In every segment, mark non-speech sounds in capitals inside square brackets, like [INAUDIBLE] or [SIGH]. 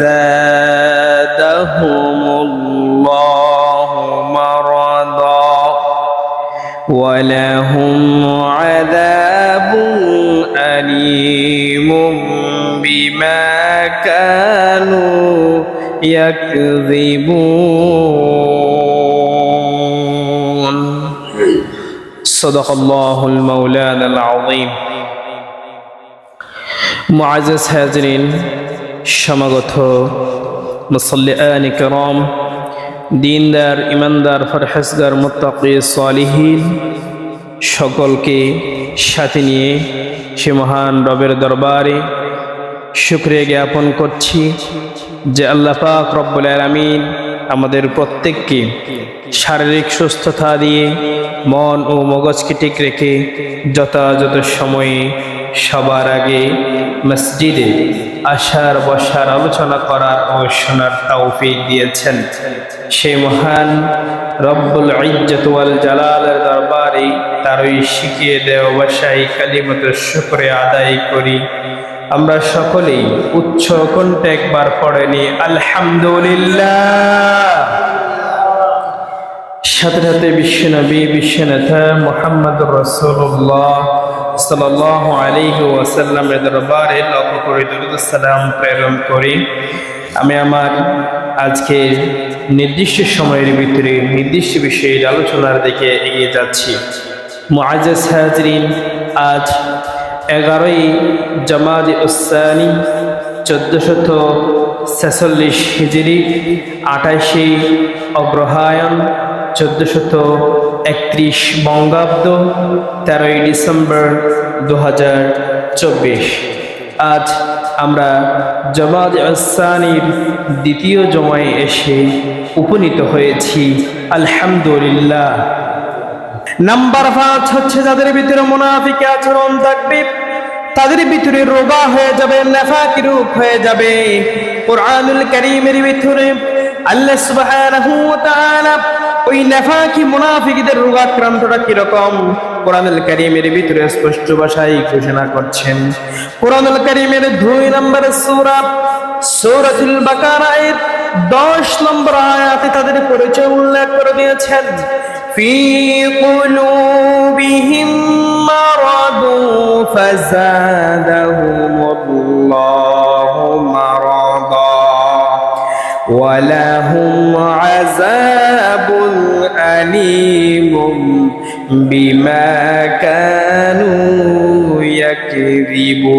زادهم الله مرضا ولهم عذاب أليم بما كانوا يكذبون. صدق الله المولان العظيم. معزز حاضرين সমাগত মুসল্লিআন کرام দিনদার ইমানদার ফরহেজগার মুত্তাকি সালিহিন সকলকে সাথে নিয়ে সে মহান রবের দরবারে শুক্রিয়া জ্ঞাপন করছি যে আল্লাহ পাক রব্বুল আলামিন আমাদের প্রত্যেককে শারীরিক সুস্থতা দিয়ে মন ও মগজকে ঠিক রেখে যথাযথ সময়ে সবার আগে মসজিদে আসার বসার আলোচনা করার ও শোনার তৌফিক দিয়েছেন। সেই মহান রব্বুল ইজ্জত ওয়াল জালালের দরবারে তারই শিখিয়ে দেওয়া বাসায় কালিমত শুক্রে আদায় করি। আমরা সকলেই উচ্চ কণ্ঠে একবার পড়ে নি আলহামদুলিল্লাহ। সাথে সাথে বিশ্বনবী, বিশ্বনেতা মোহাম্মদ রসুল্লাহ সাল্লাহ দরবারে লক্ষ্য করে সালাম প্রেরণ করি। আমি আমার আজকের নির্দিষ্ট সময়ের ভিতরে নির্দিষ্ট বিষয়ের আলোচনার দিকে এগিয়ে যাচ্ছি। মুআজ্জাজ হাজরিন, আজ এগারোই জামাদ উসানি চোদ্দশত ছেচল্লিশ হিজড়ি আঠাশে অগ্রহায়ণ চোদ্দশত একত্রিশ বঙ্গাব্দ তেরোই ডিসেম্বর দু আজ আমরা জমাদ আসানির দ্বিতীয় জমায় এসে উপনীত হয়েছি। আলহামদুলিল্লাহ। নাম্বার পাঁচ হচ্ছে যাদের ভিতরে মোনাফিকে আচরণ থাকবে তাদের ভিতরে রোগা হয়ে যাবে, নেফাকি রূপ হয়ে যাবে। কোরআনুল করিমের ভিতরে আল্লাহ সুবহানাহু ওয়া তাআলা ওই নেফাকি মুনাফিকদের রোগাক্রান্তটা কীরকম? কোরআনুল করিমের ভিতরে স্পষ্ট ভাষায় ঘোষণা করছেন। কোরআনুল করিমের দুই নম্বর সূরা, সূরাতুল বাকারা এর 10 নম্বর আয়াতে তাদের পরিচয় উল্লেখ করে দিয়েছেন। ফি কুলুবিহিম মারাদু ফাযাদাহুমুল্লাহু মারাদ। ولهم عذاب أليم بما كانوا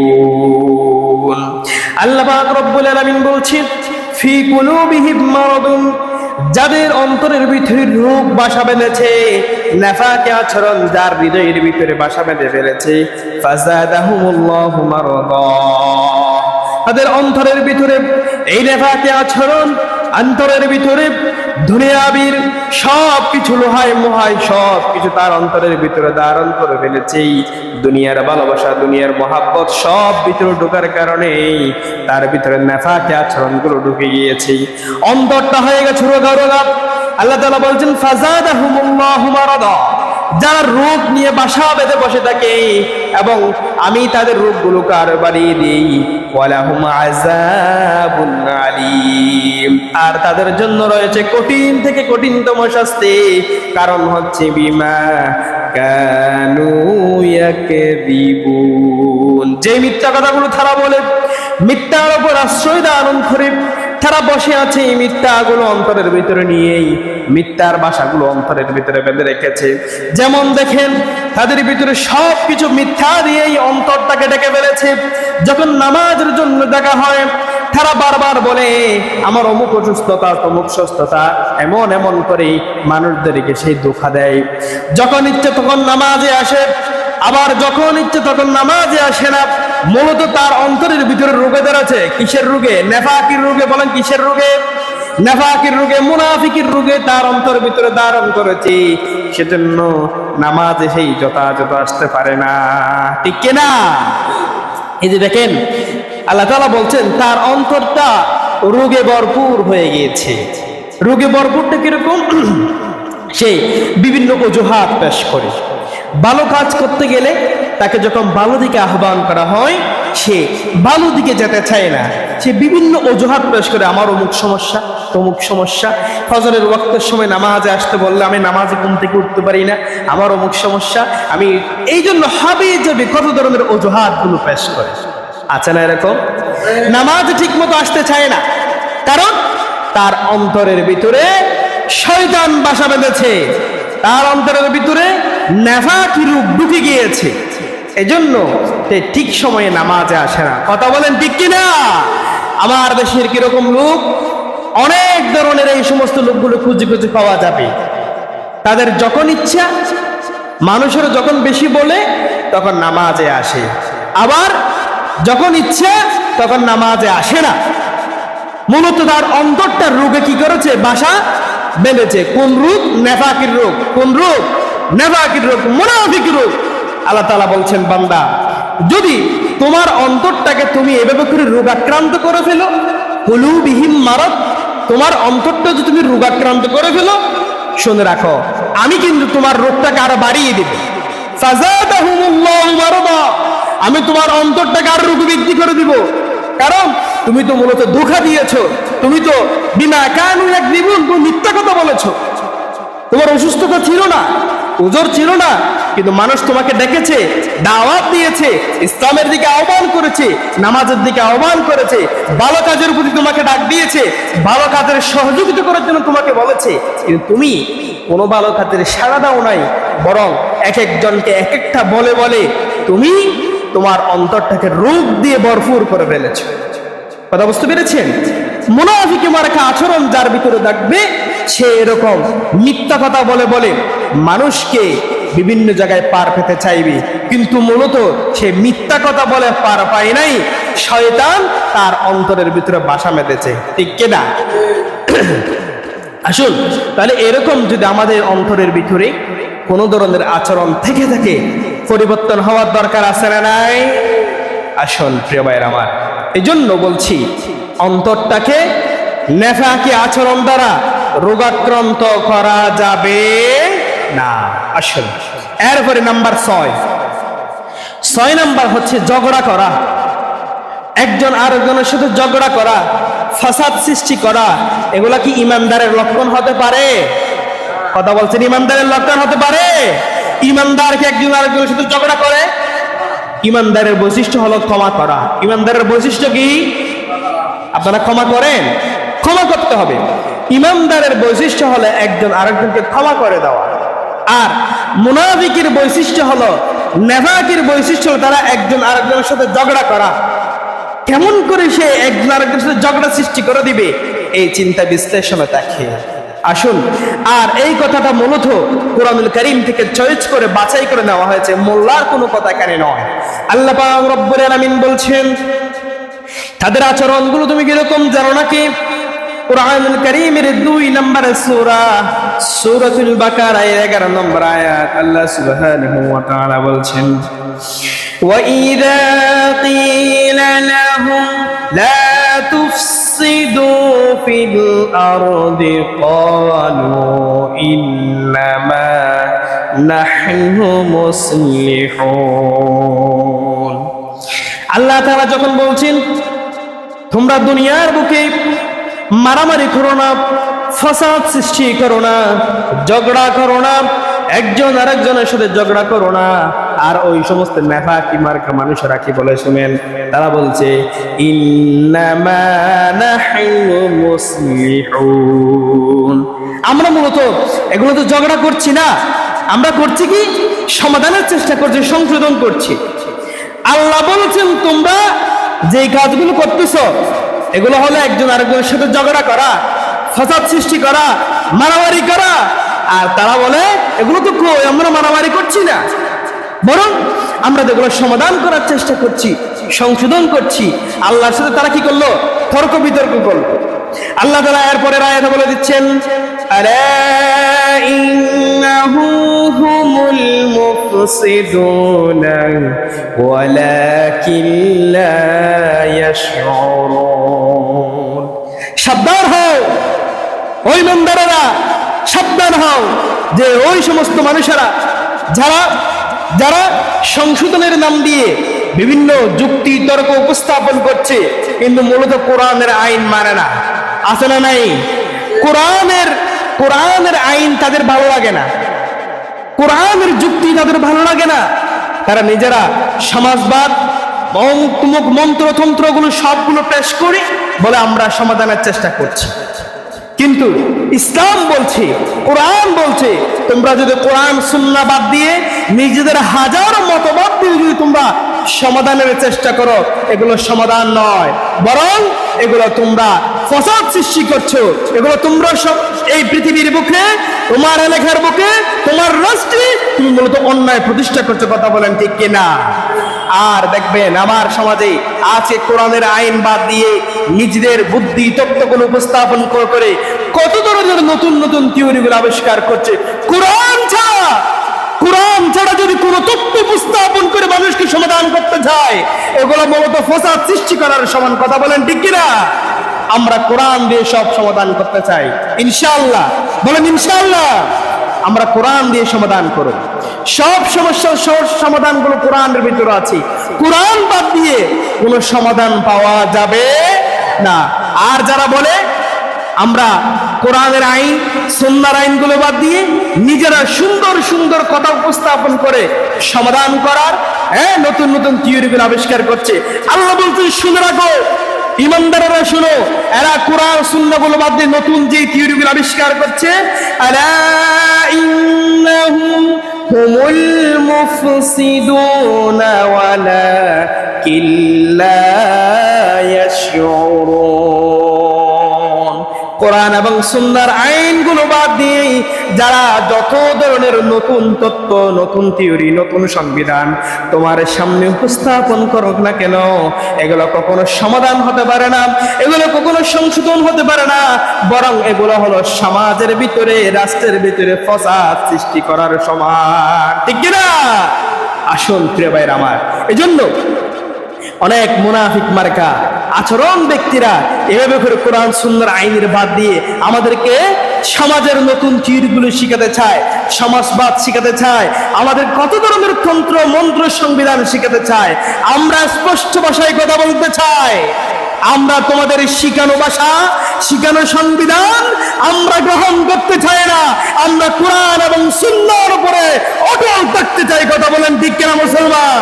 يكذبون আল্লাহ পাক রব্বুল আলামিন বলছেন ফি কুলুবিহিম মারাদুন যাদের অন্তরের ভিতরে রোগ বাসা বেঁধেছে নেফাকে আচরণ যার হৃদয়ের ভিতরে বাসা বেঁধে ফেলেছে ফাজাদাহুমুল্লাহু মারাদা তাদের অন্তরের ভিতরে এই নেফাকে আচরণ, অন্তরের ভিতরে দুনিয়াবির সব কিছু লোহায় মোহায় সব কিছু তার অন্তরের ভিতরে ধারণ করে ফেলেছে। দুনিয়ার ভালোবাসা, দুনিয়ার মহাব্বত সব ভিতরে ঢোকার কারণে তার ভিতরে নেফাকে আচরণগুলো ঢুকে গিয়েছে। অন্তরটা হয়ে গেছে রোগা রোগা। আল্লাহ তাআলা বলছেন, ফাজাদাহুমুল্লাহু মারাদা। যারা রোগ নিয়ে বাসা বেঁধে বসে থাকে এবং আমি তাদের রোগগুলোকে আরও বাড়িয়ে দিই? আর তাদের জন্য রয়েছে কঠিন থেকে কঠিনতম শাস্তি, কারণ হচ্ছে বিমা যে মিথ্যা কথাগুলো তারা বলে, মিথ্যার উপর আশ্রয় দান করে তারা বসে আছে এই মিথ্যাগুলো অন্তরের ভিতরে নিয়েই, মিথ্যার বাসাগুলো অন্তরের ভিতরে বেঁধে রেখেছে। যেমন দেখেন, তাদের ভিতরে সব কিছু মিথ্যা দিয়েই অন্তরটাকে ডেকে ফেলেছে। যখন নামাজের জন্য দেখা হয়, তারা বারবার বলে, আমার অমুক অসুস্থতা, তমুক সুস্থতা। এমন এমন করে মানুষদেরকে সেই দুঃখা দেয়। যখন ইচ্ছে তখন নামাজে আসে, আবার যখন ইচ্ছে তখন নামাজে আসে না মূলত তার অন্তরের ভিতরে রোগেদের আছে। কিসের রোগে? নেফাকির রোগে, বলেন কিসের রোগে? নেফাকির রোগে, মুনাফিকের রোগে তার অন্তর ভিতরে ধারণ করেছে। সেজন্য নামাজে সেই যথাযথ আসতে পারে না। ঠিক কিনা এই যে দেখেন, আল্লাহ তালা বলছেন, তার অন্তরটা রোগে ভরপুর হয়ে গিয়েছে। রোগে ভরপুরটা কীরকম? সে বিভিন্ন অজুহাত পেশ করে। ভালো কাজ করতে গেলে তাকে যখন ভালো দিকে আহ্বান করা হয়, সে ভালো দিকে যেতে চায় না। সে বিভিন্ন অজুহাত পেশ করে, আমার অমুক সমস্যা, তমুক সমস্যা। ফজরের ওয়াক্তের সময় নামাজে আসতে বললে, আমি নামাজে ঘুম থেকে উঠতে পারি না, আমার অমুক সমস্যা। আমি এই জন্য হবে যাবে কত ধরনের অজুহাতগুলো পেশ করে। আছে না এরকম? নামাজ ঠিক মতো আসতে চায় না। কারণ তার অন্তরের ভিতরে শয়তান বাসা বেঁধেছে। তার অন্তরের ভিতরে নেফাকি রূপ ঢুকে গিয়েছে। এজন্য ঠিক সময়ে নামাজে আসে না। কথা বলেন ঠিক কিনা? আমার দেশের কীরকম লোক? অনেক ধরনের এই সমস্ত লোকগুলো খুঁজে খুঁজে পাওয়া যাবে। তাদের যখন ইচ্ছা, মানুষের যখন বেশি বলে, তখন নামাজে আসে। আবার যখন ইচ্ছা, তখন নামাজে আসে না। মূলত তার অন্তরটার রোগে কি করেছে? বাসা বেঁধেছে। কোন রোগ? নেফাকির রোগ। কোন রোগ? নেফাকির রোগ মুনাফিক রোগ আল্লাহ তাআলা বলছেন, বান্দা, যদি তোমার অন্তরটাকে তুমি এভাবে করে রোগাক্রান্ত করে ফেলো হুলুবিহীন মারত তোমার অন্তরটা যদি তুমি রোগাক্রান্ত করে ফেলো, শুনে রাখো, আমি কিন্তু তোমার রোগটাকে আরও বাড়িয়ে দেব। আমি তোমার অন্তরটাকে আরও রোগ বৃদ্ধি করে দিব। কারণ তুমি তো মূলত ধোকা দিয়েছ, তুমি তো বিনা কানু এক জীবন তুমি মিথ্যা কথা বলেছ। তোমার অসুস্থতা ছিল না। ওজোর ছিল না, কিন্তু মানুষ তোমাকে ডেকেছে, দাওয়াত দিয়েছে, ইসলামের দিকে আহ্বান করেছে, নামাজের দিকে আহ্বান করেছে, ভালো কাজের প্রতি তোমাকে ডাক দিয়েছে, ভালো কাজের সহযোগিতা করার জন্য তোমাকে বলেছে, কিন্তু তুমি কোনো ভালো কাজের সাড়া দাও নাই, বরং এক একজনকে এক একটা বলে বলে তুমি তোমার অন্তরটাকে রূপ দিয়ে ভরপুর করে ফেলেছো। কথা বুঝতে পেরেছেন? মনে মুনাফিকে মার্কা আচরণ যার ভিতরে থাকবে সে এরকম মিথ্যা কথা বলে বলে মানুষকে বিভিন্ন জায়গায় পার পেতে চাইবে। কিন্তু মূলত সে মিথ্যা কথা বলে পার পায় নাই। শয়তান তার অন্তরের ভিতরে বাসা মেতেছে ঠিক কেনা আসুন, তাহলে এরকম যদি আমাদের অন্তরের ভিতরে কোনো ধরনের আচরণ থেকে থাকে, পরিবর্তন হওয়ার দরকার আছে না নাই? আসুন, প্রিয় ভাইয়ের আমার। এই জন্য বলছি, অন্তরটাকে নেফাকি আচরণ দ্বারা রোগাক্রান্ত করা যাবে না। আসুন। এরপরে নাম্বার ছয়। ছয় নাম্বার হচ্ছে ঝগড়া করা। একজন আরেকজনের সাথে ঝগড়া করা, ফাসাদ সৃষ্টি করা, এগুলা কি ইমানদারের লক্ষণ হতে পারে? কথা বলছেন, ইমানদারের লক্ষণ হতে পারে? ইমানদার কি একজন আরেকজনের সাথে ঝগড়া করে? ইমানদারের বৈশিষ্ট্য হলো ক্ষমা করা। ইমানদারের বৈশিষ্ট্য কি? আপনারা ক্ষমা করেন। ক্ষমা করতে হবে। ইমানদারের বৈশিষ্ট্য হলো একজন আরেকজনকে ক্ষমা করে দেওয়া। আর মুনাফিকের বৈশিষ্ট্য হলো নেভাকির বৈশিষ্ট্য হলো তারা একজন আরেকজনের সাথে ঝগড়া করা। কেমন করে সে একজন আরেকজনের সাথে ঝগড়া সৃষ্টি করে দিবে, এই চিন্তা বিশ্লেষণে দেখে আসুন, আর এই কথাটা মূলত কোরআনুল করিম থেকে চয়েস করে বাছাই করে নেওয়া হয়েছে। মোল্লার কোনো কথা এখানে নয়। আল্লাহ রব্বুল আলামিন বলছেন, তাদের আচরণগুলো তুমি কীরকম জানো নাকি? কোরআনুল করিমের দুই নম্বর সূরা সূরাতুল বাকারা এর 11 নম্বর আয়াত আল্লাহ সুবহানাহু ওয়া তাআলা বলছেন وإذا قيل لهم لا تفسدوا في الأرض قالوا إنما نحن مصلحون আল্লাহ তাআলা যখন বলছেন তোমরা দুনিয়ার বুকে মারামারি করো না, ফসাদ সৃষ্টি করো না, ঝগড়া করো না, একজন আরেকজনের সাথে ঝগড়া করো না। আর ওই সমস্ত নেফা কি মার্কা মানুষেরা কি বলে শুনেন? তারা বলছে আমরা মূলত এগুলো তো ঝগড়া করছি না, আমরা করছি কি? সমাধানের চেষ্টা করছি, সংশোধন করছি। আল্লাহ বলছেন, তোমরা যে কাজগুলো করতেছ এগুলো হলো একজন আরেকজনের সাথে ঝগড়া করা, ফসাদ সৃষ্টি করা, মারামারি করা। আর তারা বলে, এগুলো তো কই? আমরা মারামারি করছি না। বরং আমরা এগুলো সমাধান করার চেষ্টা করছি, সংশোধন করছি, আল্লাহর সাথে তারা কি করল? তর্ক বিতর্ক করল। আল্লাহ তালা এরপরে রায়তা বলে দিচ্ছেন, আরে هم المفسدون ولكن لا يشعرون সাবধান হও ওই মন্দারেরা সাবধান হও যে ওই সমস্ত মানুষেরা যারা যারা সংশোধনের নাম দিয়ে বিভিন্ন যুক্তি তর্ক উপস্থাপন করছে কিন্তু মূলত কোরআনের আইন মানে না আছে না নাই কোরআনের কোরআনের আইন তাদের ভালো লাগে না কোরআনের যুক্তি তাদের ভালো লাগে না। তারা নিজেরা সমাজবাদ অমুক মন্ত্রতন্ত্রগুলো সবগুলো পেশ করে বলে আমরা সমাধানের চেষ্টা করছি। কিন্তু ইসলাম বলছে, কোরআন বলছে, তোমরা যদি কোরআন, সুন্না বাদ দিয়ে নিজেদের হাজার মতবাদ দিয়ে যদি তোমরা সমাধানের চেষ্টা করো। এগুলো সমাধান নয়। বরং এগুলো তোমরা ফসাদ সৃষ্টি করছ। এগুলো তোমরা সব এই পৃথিবীর বুকে, তোমার এলাকার বুকে, তোমার রাষ্ট্রে তুমি মূলত অন্যায় প্রতিষ্ঠা করছ, কথা বলেন ঠিক কিনা? আর দেখবেন আমার সমাজে আছে কোরআনের আইন বাদ দিয়ে নিজেদের বুদ্ধি তত্ত্বগুলো উপস্থাপন করে কত ধরনের নতুন নতুন থিওরিগুলো আবিষ্কার করছে। কোরআন ছাড়া কোরআন ছাড়া যদি কোনো তত্ত্ব উপস্থাপন করে মানুষকে সমাধান করতে চায়, এগুলো মূলত ফসাদ সৃষ্টি করার সমান কথা বলেন ঠিক কিনা? আমরা কোরআন দিয়ে সব সমাধান করতে চাই। ইনশাআল্লাহ। বলেন ইনশাআল্লাহ। আমরা কোরআন দিয়ে সমাধান করব। সব সমস্যার সহজ সমাধানগুলো কোরআনের ভিতরে আছে। কোরআন বাদ দিয়ে কোনো সমাধান পাওয়া যাবে না। আর যারা বলে আমরা কোরআনের আইন সন্ন্যার আইনগুলো বাদ দিয়ে নিজেরা সুন্দর সুন্দর কথা উপস্থাপন করে সমাধান করার হ্যাঁ নতুন নতুন থিওরিগুলো আবিষ্কার করছে। আল্লাহ বলছেন, শুনে রাখো, ইমানদারেরা শুনো, এরা কোরআন সুন্নাহগুলো বাদ দিয়ে নতুন যে থিওরিগুলো আবিষ্কার করছে মুফসিদুনা ওয়ালাকিন লা ইয়াশউরুন। কোরআন এবং সুন্নার আইনগুলো বাদ দিয়ে যারা যত ধরনের নতুন তত্ত্ব, নতুন থিওরি নতুন সংবিধান তোমার সামনে উপস্থাপন করুক না কেন, এগুলো কখনো সমাধান হতে পারে না, এগুলো কখনো সংশোধন হতে পারে না, বরং এগুলো হলো সমাজের ভিতরে, রাষ্ট্রের ভিতরে ফসাদ সৃষ্টি করার সমান ঠিক কিনা? আসল প্রিয় ভাইয়ের আমার, এজন্য অনেক মুনাফিক মার্কা, আচরণ ব্যক্তিরা এভাবে করে কোরআন সুন্দর আইনের বাদ দিয়ে আমাদেরকে সমাজের নতুন চিরগুলো শিখাতে চায়, সমাজবাদ শিখাতে চায়, আমাদের কত ধরনের তন্ত্র, মন্ত্র, সংবিধান শিখাতে চায়, আমরা স্পষ্ট ভাষায় কথা বলতে চাই। আমরা তোমাদের শিখানো ভাষা, শিখানো সংবিধান আমরা গ্রহণ করতে চাই না। আমরা কোরআন এবং সুন্দর উপরে অটল থাকতে চাই। কথা বলেন ঠিক মুসলমান?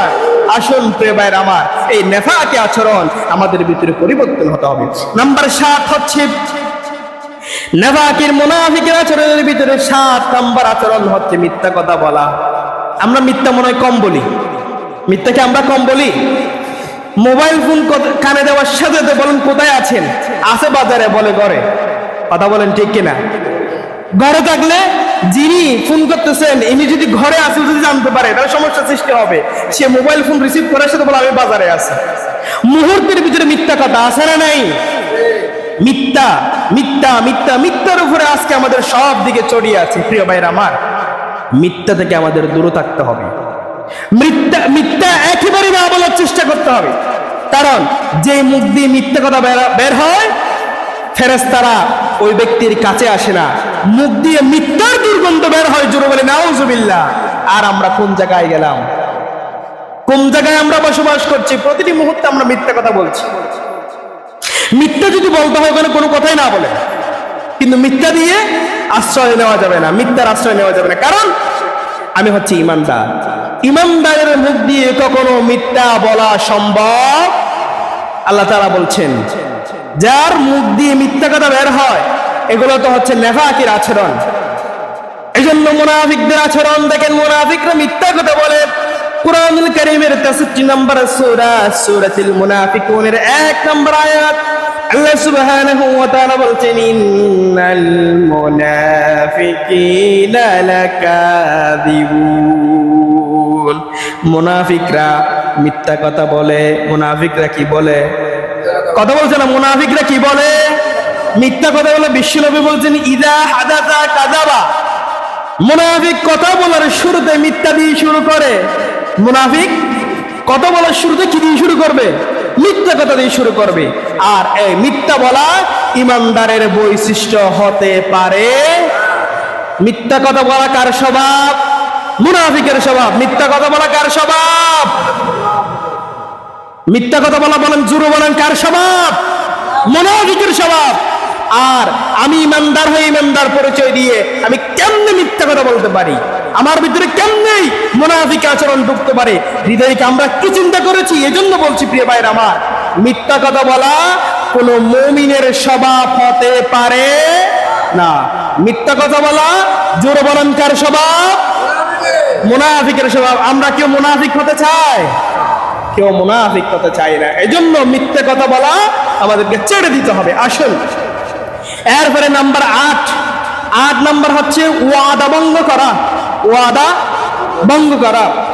আসুন প্রিয় আমার, এই নেফাকে আচরণ আমাদের ভিতরে পরিবর্তন হতে হবে। নাম্বার সাত হচ্ছে, নেফাকের মুনাফিকের আচরণের ভিতরে সাত নাম্বার আচরণ হচ্ছে মিথ্যা কথা বলা। আমরা মিথ্যা মনে হয় কম বলি। মিথ্যাকে আমরা কম বলি? মোবাইল ফোন কানে দেওয়ার সাথে সাথে বলেন, কোথায় আছেন? আছে বাজারে, বলে ঘরে। কথা বলেন ঠিক কিনা? ঘরে থাকলে যিনি ফোন করতেছেন, ইনি যদি ঘরে আছে যদি জানতে পারে, তাহলে সমস্যা সৃষ্টি হবে। সে মোবাইল ফোন রিসিভ করার সাথে বলে, আমি বাজারে আছি। মুহূর্তের ভিতরে মিথ্যা কথা আছে না নাই? মিথ্যা মিথ্যা মিথ্যা, মিথ্যার উপরে আজকে আমাদের সব দিকে চড়িয়ে আছে, প্রিয় ভাইরা আমার। মিথ্যা থেকে আমাদের দূরে থাকতে হবে। মিথ্যা মিথ্যা একেবারে না বলার চেষ্টা করতে হবে। কারণ যে মুখ দিয়ে মিথ্যা কথা বের- হয় ফেরেস্তারা ওই ব্যক্তির কাছে আসে না। মুখ দিয়ে মিথ্যার দুর্গন্ধ বের হয়, জোরে বলে, নাউজুবিল্লাহ। আর আমরা কোন জায়গায় গেলাম? কোন জায়গায় আমরা বসবাস করছি? প্রতিটি মুহূর্তে আমরা মিথ্যা কথা বলছি। মিথ্যা যদি বলতে হয় কোনো কথাই না বলে। কিন্তু মিথ্যা দিয়ে আশ্রয় নেওয়া যাবে না, মিথ্যার আশ্রয় নেওয়া যাবে না। কারণ আমি হচ্ছে ইমানদার। ইমানদারের মুখ দিয়ে কখনো মিথ্যা বলা সম্ভব আল্লাহ তারা বলছেন, যার মুখ দিয়ে মিথ্যা কথা বের হয়, এগুলো তো হচ্ছে নেফাকির আচরণ। এই জন্য মুনাফিকদের আচরণ দেখেন, মুনাফিকরা মিথ্যা কথা বলে। কোরআনুল কারীমের 63 নম্বর সূরা, সূরাতুল মুনাফিকুনের এক নম্বর আয়াত, আল্লাহ সুবহানাহু ওয়া তাআলা বলছেন, ইন্নাল মুনাফিকিনা লাকাযিবুন। ভুল মুনাফিকরা মিথ্যা কথা বলে, মুনাফিকরা কি বলে? কথা বলছে না, মুনাফিকরা কি বলে? মিথ্যা কথা বলে বিশ্বনবী বলছেন, ইদা হাদাতা কাদাবা মুনাফিক কথা বলার শুরুতে মিথ্যা দিয়ে শুরু করে। মুনাফিক কথা বলার শুরুতে কি দিয়ে শুরু করবে? মিথ্যা কথা দিয়ে শুরু করবে। আর এই মিথ্যা বলা ইমানদারের বৈশিষ্ট্য হতে পারে। মিথ্যা কথা বলা কার স্বভাব? মুনাফিকের স্বভাব, মিথ্যা কথা বলা কার স্বভাব? মিথ্যা কথা বলা বলেন, জুরু বলেন, কার স্বভাব? মুনাফিকের স্বভাব। আর আমি ইমানদার হয়ে ইমানদার পরিচয় দিয়ে আমি কেমনে মিথ্যা কথা বলতে পারি? আমার ভিতরে কেমনেই মুনাফিক আচরণ ঢুকতে পারে? হৃদয়কে আমরা কি চিন্তা করেছি? এজন্য বলছি, প্রিয় ভাইয়ের আমার, মিথ্যা কথা বলা কোন মমিনের স্বভাব হতে পারে না। মিথ্যা কথা বলা, জোর বলেন, কার স্বভাব? মুনাফিকের স্বভাব। আমরা কেউ মুনাফিক হতে চাই? কেউ মুনাফিক হতে চাই না। এই জন্য মিথ্যে কথা বলা আমাদেরকে ছেড়ে দিতে হবে। আসুন। এরপরে নাম্বার আট। আট নাম্বার হচ্ছে ওয়াদা ভঙ্গ করা। ওয়াদা ভঙ্গ করা।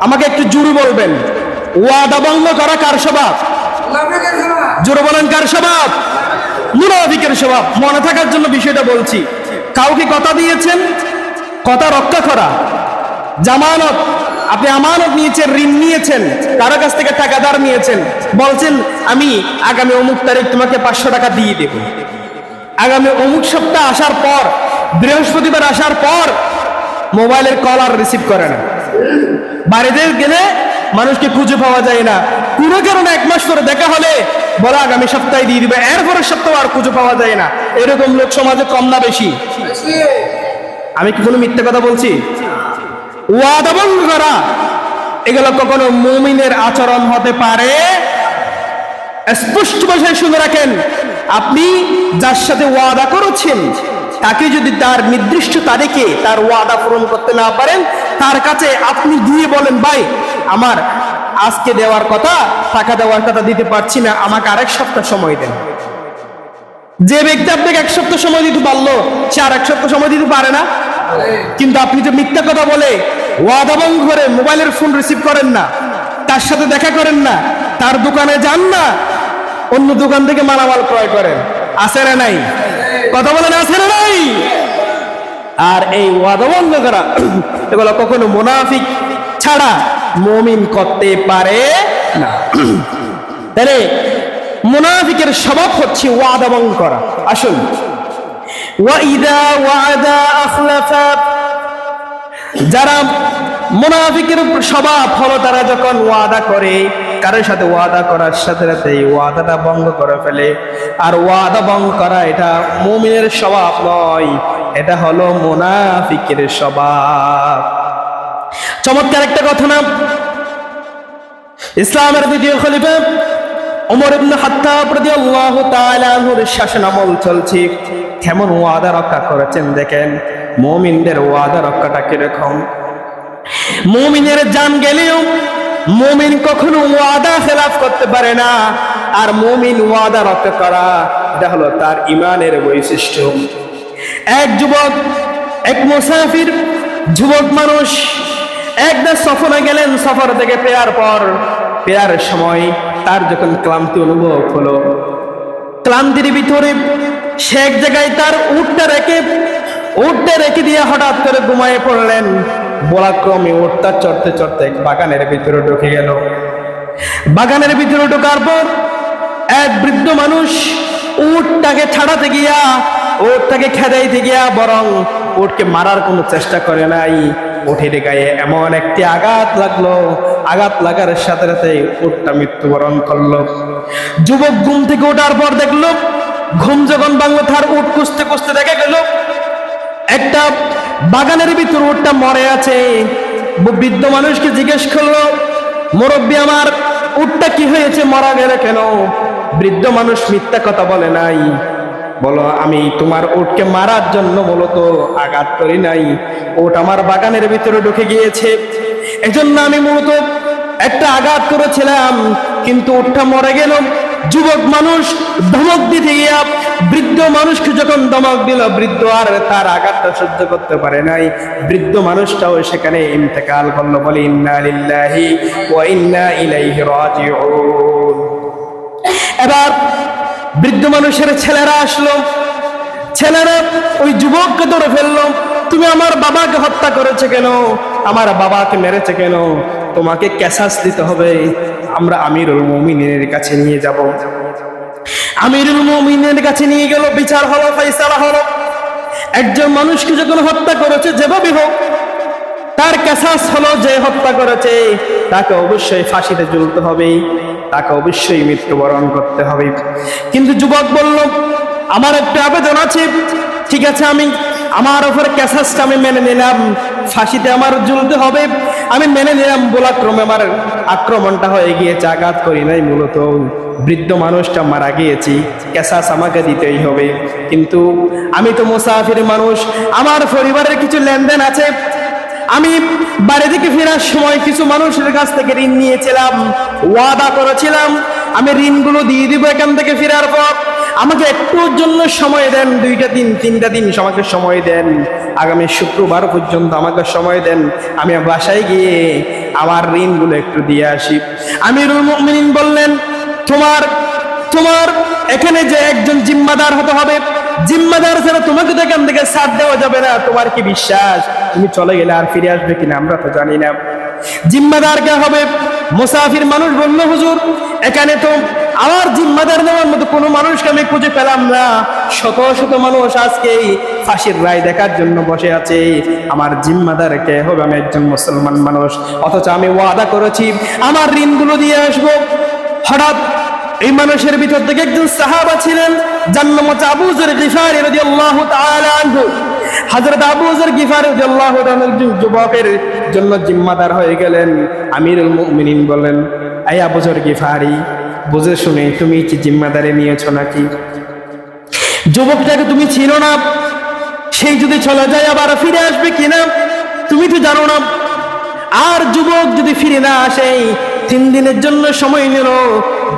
আমাকে একটু জুড়ে বলবেন। ওয়াদা ভঙ্গ করা কার স্বভাব। জোরে বলেন কার স্বভাব? মুনাফিকের স্বভাব। মনে থাকার জন্য বিষয়টা বলছি। কাউকে কথা দিয়েছেন কথা রক্ষা করা। জামানত। আপনি আমানত নিয়েছেন, ঋণ নিয়েছেন, কারও কাছ থেকে টাকা ধার নিয়েছেন, বলছেন, আমি আগামী অমুক তারিখ তোমাকে পাঁচশো টাকা দিয়ে দেব। আগামী অমুক সপ্তাহ আসার পর, বৃহস্পতিবার আসার পর, মোবাইলের কল আর রিসিভ করে না। বাড়িতে গেলে মানুষকে খুঁজে পাওয়া যায় না। কোনো কারণে এক মাস পরে দেখা হলে বলা, আগামী সপ্তাহে দিয়ে দিবে। এরপরের সপ্তাহ আর খুঁজে পাওয়া যায় না। এরকম লোক সমাজে কম না বেশি। আমি কি কোনো মিথ্যে কথা বলছি? ওয়াদা ভঙ্গ করা। এগুলো কখনো মুমিনের আচরণ হতে পারে। স্পষ্ট ভাষায় শুনে রাখেন, আপনি যার সাথে ওয়াদা করেছেন, তাকে যদি তার নির্দিষ্ট তারিখে তার ওয়াদা পূরণ করতে না পারেন, তার কাছে আপনি দিয়ে বলেন, ভাই, আমার আজকে দেওয়ার কথা, টাকা দেওয়ার কথা দিতে পারছি না, আমাকে আরেক সপ্তাহ সময় দেন। যে ব্যক্তি আপনাকে এক সপ্তাহ সময় দিতে পারল, সে আর এক সপ্তাহ সময় দিতে পারে না। কিন্তু আপনি যে মিথ্যা কথা বলে ওয়াদা ভঙ্গ করে মোবাইলের ফোন রিসিভ করেন না, তার সাথে দেখা করেন না, তার দোকানে যান না, অন্য দোকান থেকে মালামাল ক্রয় করেন। আছে না নাই? কথা বলেন, আছে না নাই? আর এই ওয়াদা ভঙ্গ করা, [CLEARS THROAT] এগুলো কখনো মুনাফিক ছাড়া মমিন করতে পারে না। [CLEARS THROAT] তাহলে মুনাফিকের স্বভাব হচ্ছে ওয়াদা ভঙ্গ করা। আসুন। ওয়াদা যারা মুনাফিকের স্বভাব হলো, তারা যখন ওয়াদা করে, কারোর সাথে ওয়াদা করার সাথে সাথে ওয়াদাটা ভঙ্গ করে ফেলে। আর ওয়াদা ভঙ্গ করা এটা মুমিনের স্বভাব নয়, এটা হলো মুনাফিকের স্বভাব। চমৎকার একটা কথা না? ইসলামের দ্বিতীয় খলিফা ওমর ইবনে খাত্তাব রাদিয়াল্লাহু তাআলা আনহুর শাসন আমল চলছে। কেমন ওয়াদা রক্ষা করেছেন, দেখেন, মুমিনদের ওয়াদা রক্ষাটা কীরকম? মুমিনের জান গেলেও মুমিন কখনো ওয়াদা খেলাফ করতে পারে না। আর মুমিন ওয়াদা রক্ষা করা, এটা হলো তার ইমানের বৈশিষ্ট্য। এক যুবক, এক মুসাফির, যুবক মানুষ একদা সফরে গেলেন, সফর থেকে ফেরার পর ফেরার সময় তার যখন ক্লান্তি অনুভব হলো, ক্লান্তির ভিতরে সে এক জায়গায় তার উটটা রেখে উটটা রেখে দিয়ে হঠাৎ করে ঘুমায় পড়লেন। বলাক্রমে উটটা চড়তে চড়তে বাগানের ভিতরে ঢুকে গেল। বাগানের ভিতরে ঢোকার পর এক বৃদ্ধ মানুষ উটটাকে ছাড়াতে গিয়া, উটটাকে খেদাইতে গিয়া বরং উটকে মারার কোনো চেষ্টা করে নাই। উঠের গায়ে এমন একটি আঘাত লাগল। আঘাত লাগার সাথে সাথে উটটা মৃত্যুবরণ করল। যুবক ঘুম থেকে ওঠার পর দেখল ঘুম যখন বাংলা তার উট কুসতে কুসতে দেখা গেল, একটা বাগানের ভিতর উটটা মরে আছে। বৃদ্ধ মানুষকে জিজ্ঞেস করল, মুরব্বী, আমার উটটা কি হয়েছে? মারা গেলে কেন? বৃদ্ধ মানুষ মিথ্যা কথা বলে নাই। বলো, আমি তোমার উটকে মারার জন্য মূলত আঘাত করি নাই। ওট আমার বাগানের ভিতরে ঢুকে গিয়েছে। এজন্য আমি মূলত একটা আঘাত করেছিলাম, কিন্তু উটটা মরে গেল। যুবক মানুষ ধমক দিতে গিয়া বৃদ্ধ মানুষকে যখন ধমক দিল, বৃদ্ধ আর তার আঘাতটা সহ্য করতে পারে নাই। বৃদ্ধ মানুষটাও সেখানে ইন্তেকাল করল, বলে, ইন্না লিল্লাহি ওয়া ইন্না ইলাইহি রাজিউন। এবার বৃদ্ধ মানুষের ছেলেরা আসলো। ছেলেরা ওই যুবককে ধরে ফেলল, তুমি আমার বাবাকে হত্যা করেছে কেন? আমার বাবাকে মেরেছে কেন? তোমাকে ক্যাসাস দিতে হবে। আমরা আমিরুল মুমিনের কাছে নিয়ে যাব। আমিরুল মুমিনের কাছে নিয়ে গেল, বিচার হলো, ফয়সালা হলো। একজন মানুষকে যখন হত্যা করেছে যেভাবে হোক, তার ক্যাসাস হলো যে হত্যা করেছে। তাকে অবশ্যই ফাঁসিতে ঝুলতে হবে, তাকে অবশ্যই মৃত্যুবরণ করতে হবে। কিন্তু যুবক বলল, আমার একটা আবেদন আছে। ঠিক আছে, আমি, আমার ওপর ক্যাসাসটা আমি মেনে নিলাম। ফাঁসিতে আমার ঝুলতে হবে। আমি মেনে নিলাম বলাক্রমে আমার আক্রমণটা হয়ে গিয়েছে, আঘাত করি নাই মূলত। বৃদ্ধ মানুষটা মারা গিয়েছি ক্যাসাস আমাকে দিতেই হবে। কিন্তু আমি তো মুসাফির মানুষ, আমার পরিবারের কিছু লেনদেন আছে। আমি বাড়ি থেকে ফেরার সময় কিছু মানুষের কাছ থেকে ঋণ নিয়েছিলাম, ওয়াদা করেছিলাম, আমি ঋণগুলো দিয়ে দিব এখান থেকে ফেরার পর। আমাকে একটুর জন্য সময় দেন, দুইটা দিন, তিনটা দিন আমাকে সময় দেন। আগামী শুক্রবার পর্যন্ত আমাকে সময় দেন। আমি বাসায় গিয়ে আমার ঋণগুলো একটু দিয়ে আসি। আমিরুল মুমিনিন বললেন, তোমার তোমার এখানে যে একজন জিম্মাদার হতে হবে, জিম্মাদার ছাড়া তোমাকে তো এখান থেকে সাথ দেওয়া যাবে না। তোমার কি বিশ্বাস? তুমি চলে গেলে আর ফিরে আসবে কিনা আমরা তো জানি না। জিম্মাদার কে হবে? মুসাফির মানুষ বলল, হুজুর, এখানে তো আমার জিম্মাদার নেওয়ার মতো কোনো মানুষকে আমি খুঁজে পেলাম না। শত শত মানুষ আজকে ফাঁসির রায় দেখার জন্য বসে আছে। আমার জিম্মাদার কে হবে? আমি একজন মুসলমান মানুষ। অথচ আমি ওয়াদা করেছি, আমার ঋণগুলো দিয়ে আসব। হঠাৎ এই মানুষের ভিতর থেকে একজন সাহাবা ছিলেন, যার নাম হচ্ছে আবু জর গিফারি রাদিয়াল্লাহু তাআলা আনহু। হযরত আবু জর গিফারি রাদিয়াল্লাহু তাআলা একজন যুবকের জন্য জিম্মাদার হয়ে গেলেন। আমিরুল মুমিনিন বলেন এই আবু জর গিফারি বুঝে শুনে, তুমি কি জিম্মাদারি নিয়েছো নাকি? যুবকটাকে তুমি ছিল না। সেই যদি চলে যায়, আবার ফিরে আসবে কিনা তুমি তো জানো না। আর যুবক যদি ফিরে না আসে, তিন দিনের জন্য সময় নিল।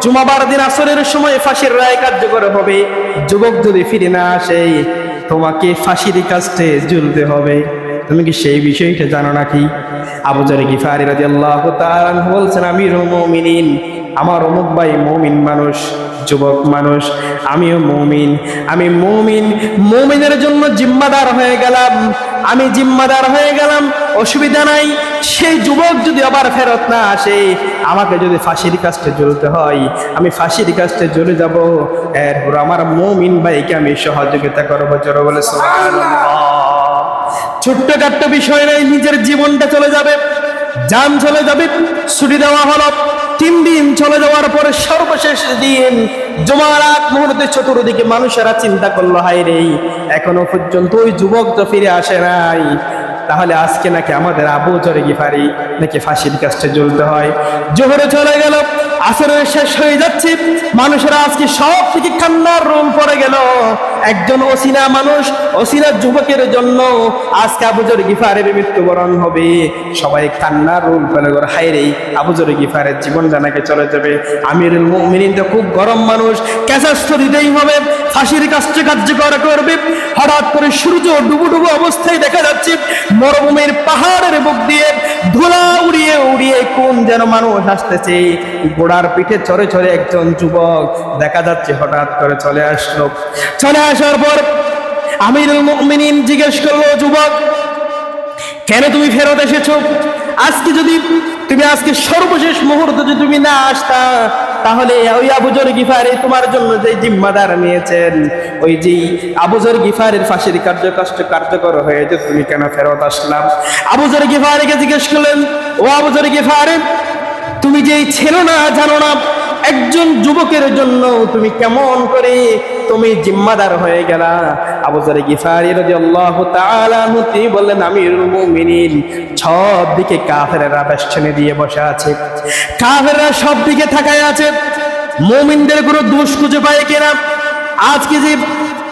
জুমাবার দিন আসরের সময় ফাঁসির রায় কার্যকর হবে। যুবক যদি ফিরে না আসে, তোমাকে ফাঁসির কাছে ঝুলতে হবে। তুমি কি সেই বিষয়টা জানো নাকি? আবু জারে গিফারি রাদিয়াল্লাহু তাআলা বলছেন আমির মুমিনিন আমার অমুক ভাই মুমিন মানুষ, যুবক মানুষ, আমিও মৌমিন। আমি মৌমিন, মুমিনের জন্য জিম্মাদার হয়ে গেলাম। আমি জিম্মাদার হয়ে গেলাম, অসুবিধা নাই। সেই যুবক যদি আবার ফেরত না আসে, আমাকে যদি ফাঁসির কাজটা জ্বলতে হয়, আমি ফাঁসির কাজটা জ্বলে যাব। এরপর আমার মৌমিন ভাইকে আমি সহযোগিতা করব, জোরে বলে ছোট্টখাট্ট বিষয় নাই, নিজের জীবনটা চলে যাবে। যান চলে যাবে, ছুটি দেওয়া হলো। তিন দিন চলে যাওয়ার পরে সর্বশেষ দিন জমার আগ মুহূর্তে চতুর্দিকে মানুষেরা চিন্তা করল হাই রে, এখনও পর্যন্ত ওই যুবক তো ফিরে আসে নাই। তাহলে আজকে নাকি আমাদের আবু জরে গিফারি, নাকি ফাঁসির কাজটা জ্বলতে হয়? জোহরে চলে গেল। আসরের শেষ হয়ে যাচ্ছে। মানুষেরা আজকে সব থেকে কান্নার রুম পড়ে গেল। একজন অসিনা মানুষ, অসিনা যুবকের জন্য আজকে আবুজর গিফারের মৃত্যুবরণ হবে। সবাই কান্নার রুম ফেলে করে হাইরে আবুজর গিফারের জীবন জানাকে চলে যাবে। আমিরুল মুমিনিন তো খুব গরম মানুষ। ক্যাসাস্ত দিতেই হবে। ফাঁসির কাজটা কার্যকর করবে। হঠাৎ করে সূর্য ডুবু ডুবু অবস্থায় দেখা যাচ্ছে। মরুভূমির পাহাড়ের বুক দিয়ে ধুলা উড়িয়ে উড়িয়ে কোন যেন মানুষ আসতেছে। ঘোড়ার পিঠে চড়ে চড়ে একজন যুবক দেখা যাচ্ছে হঠাৎ করে চলে আসলো। চলে আসার পর আমিরুল মুমিনিন জিজ্ঞেস করল, যুবক, কেন তুমি ফেরত এসেছ? আজকে যদি তুমি আজকে সর্বশেষ মুহূর্তে যদি তুমি না আসতা, তাহলে ওই আবুজর গিফারে তোমার জন্য যে জিম্মাদার নিয়েছেন, ওই যে আবুজর গিফারের ফাঁসির কার্যকষ্ট কার্যকর কার্যকর হয়েছে তুমি কেন ফেরত আসলাম? আবুজর গিফারিকে জিজ্ঞেস করলেন, ও আবুজর গিফারে, তুমি যে ছিল না জানো না একজন যুবকের জন্য তুমি কেমন করে তুমি জিম্মাদার হয়ে গেলা? আবু জারে গিফারি তাআলা আনহু, তিনি বললেন, আমিরুল মুমিনিন, সব দিকে কাফেররা বেষ্টনী দিয়ে বসে আছে। কাফেররা সব দিকে থাকায় আছে। মুমিনদের কোনো দোষ খুঁজে পায় কিনা? আজকে যে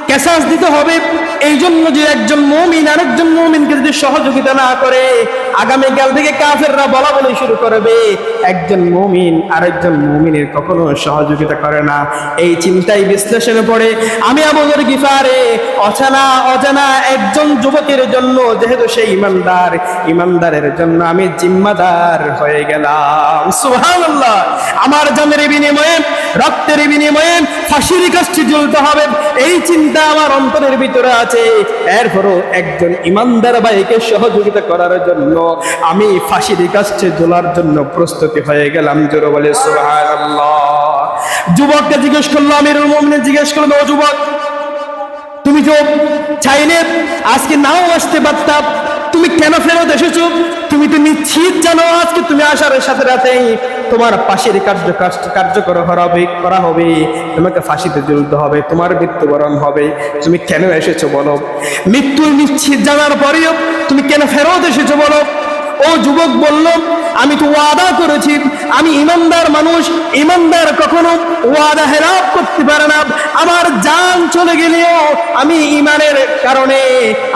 কেসাস দিতে হবে এই জন্য যে একজন মমিন আরেকজন মমিনকে যদি সহযোগিতা না করে, আগামীকাল থেকে কাফেররা বলা বলে শুরু করবে। একজন মমিন আরেকজন মমিনের কখনো সহযোগিতা করে না। এই চিন্তাই বিশ্লেষণে পড়ে, আমি আমাদের গিফারে অজানা অজানা একজন যুবকের জন্য, যেহেতু সে ইমানদার, ইমানদারের জন্য আমি জিম্মাদার হয়ে গেলাম। সুবহানাল্লাহ! আমার জানের বিনিময়ে, রক্তের বিনিময়ে ফাঁসির কাছে জ্বলতে হবে। এই চিন্তা আমার অন্তরের ভিতরে আছে। এরপরও একজন ইমানদার ভাইকে সহযোগিতা করার জন্য আমি ফাঁসির কাছে জ্বলার জন্য প্রস্তুতি হয়ে গেলাম। জোরে বলে যুবককে জিজ্ঞেস করল, আমিরুল মুমিনিন জিজ্ঞেস করল, ও যুবক, তুমি তো চাইলে আজকে নাও আসতে পারতাম তুমি কেন ফেরত এসেছ? তুমি তো নিশ্চিত জানো আজকে তুমি আসার সাথে সাথেই তোমার পাশের কার্য কার্যকর করা হবে করা হবে। তোমাকে ফাঁসিতে ঝুলতে হবে, তোমার মৃত্যুবরণ হবে। তুমি কেন এসেছ বলো? মৃত্যু নিশ্চিত জানার পরেও তুমি কেন ফেরত এসেছ বলো? ও যুবক বলল, আমি তো ওয়াদা করেছি, আমি ইমানদার মানুষ, ইমানদার কখনো ওয়াদা হেরাপ করতে পারে না। আমার জান চলে গেলেও আমি ইমানের কারণে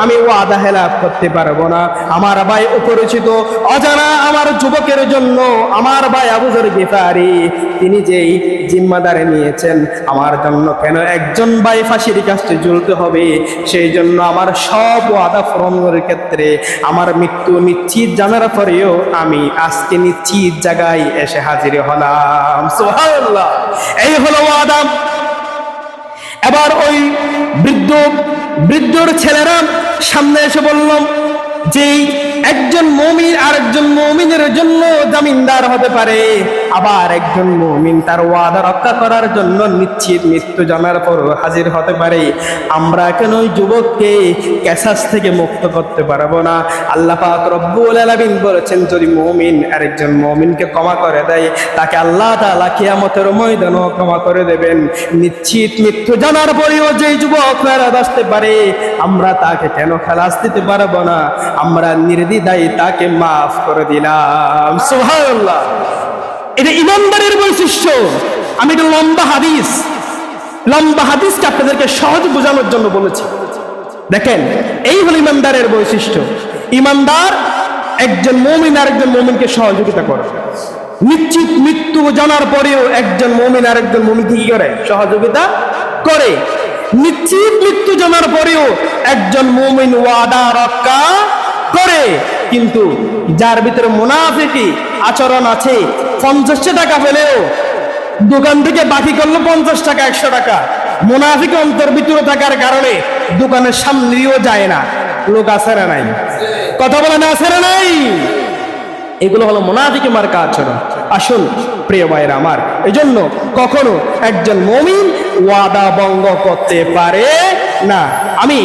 আমি ওয়াদা হেলাপ করতে পারব না। আমার ভাই অপরিচিত, অজানা আমার যুবকের জন্য আমার ভাই আবুজর গেফারি, তিনি যেই জিম্মাদারে নিয়েছেন, আমার জন্য কেন একজন ভাই ফাঁসির কাছে জ্বলতে হবে? সেই জন্য আমার সব ওয়াদা পূরণের ক্ষেত্রে আমার মৃত্যু নিশ্চিত জানার পরেও আমি আজকে নিশ্চিত জায়গায় এসে হাজির হলাম। সোহাল্লাহ এই হলো আদাম এবার ওই বৃদ্ধ, বৃদ্ধর ছেলেরা সামনে এসে বললাম যে, একজন মমিন আর একজন মমিনের জন্য জামিনদার হতে পারে। আবার একজন মমিন তার ওয়াদা রক্ষা করার জন্য নিশ্চিত মৃত্যু জানার পর হাজির হতে পারে। আমরা কেন ওই যুবককে ক্যাসাস থেকে মুক্ত করতে পারব না? আল্লাহ পাক রব্বুল আলামিন বলেছেন, যদি মমিন আরেকজন মমিনকে ক্ষমা করে দেয়, তাকে আল্লাহ তাআলা কিয়ামতের ময়দানও ক্ষমা করে দেবেন। নিশ্চিত মৃত্যু জানার পরেও যে যুবক ফেরত আসতে পারে, আমরা তাকে কেন খালাস দিতে পারব না? আমরা নির্দ্বিধায় তাকে মাফ করে দিলাম। সুবহানাল্লাহ। এটা ইমানদারের বৈশিষ্ট্য। আমি এটা লম্বা হাদিস। লম্বা হাদিসকে আপনাদেরকে সহজ বোঝানোর জন্য বলেছি। দেখেন, এই হলো ইমানদারের বৈশিষ্ট্য। ইমানদার একজন মমিন আর একজন মমিনকে সহযোগিতা করে। নিশ্চিত মৃত্যু জানার পরেও একজন মমিন আর একজন মমিনকে কি করে? সহযোগিতা করে। নিশ্চিত মৃত্যু জানার পরেও একজন মমিন ওয়াদা রক্ষা করে। কিন্তু যার ভিতরে মুনাফিকি আচরণ আছে, পঞ্চাশটা টাকা পেলেও দোকান থেকে বাকি করল পঞ্চাশ টাকা, একশো টাকা। মুনাফিক অন্তর ভিতরে থাকার কারণে দোকানের সামনেও যায় না। লোক আসারা নাই? কথা বলে না আসারা নাই? এগুলো হলো মোনাফিকে মার্কা আচরণ। আসুন, প্রিয় ভাইয়েরা আমার এই জন্য কখনো একজন মমিন ওয়াদা ভঙ্গ করতে পারে না। আমি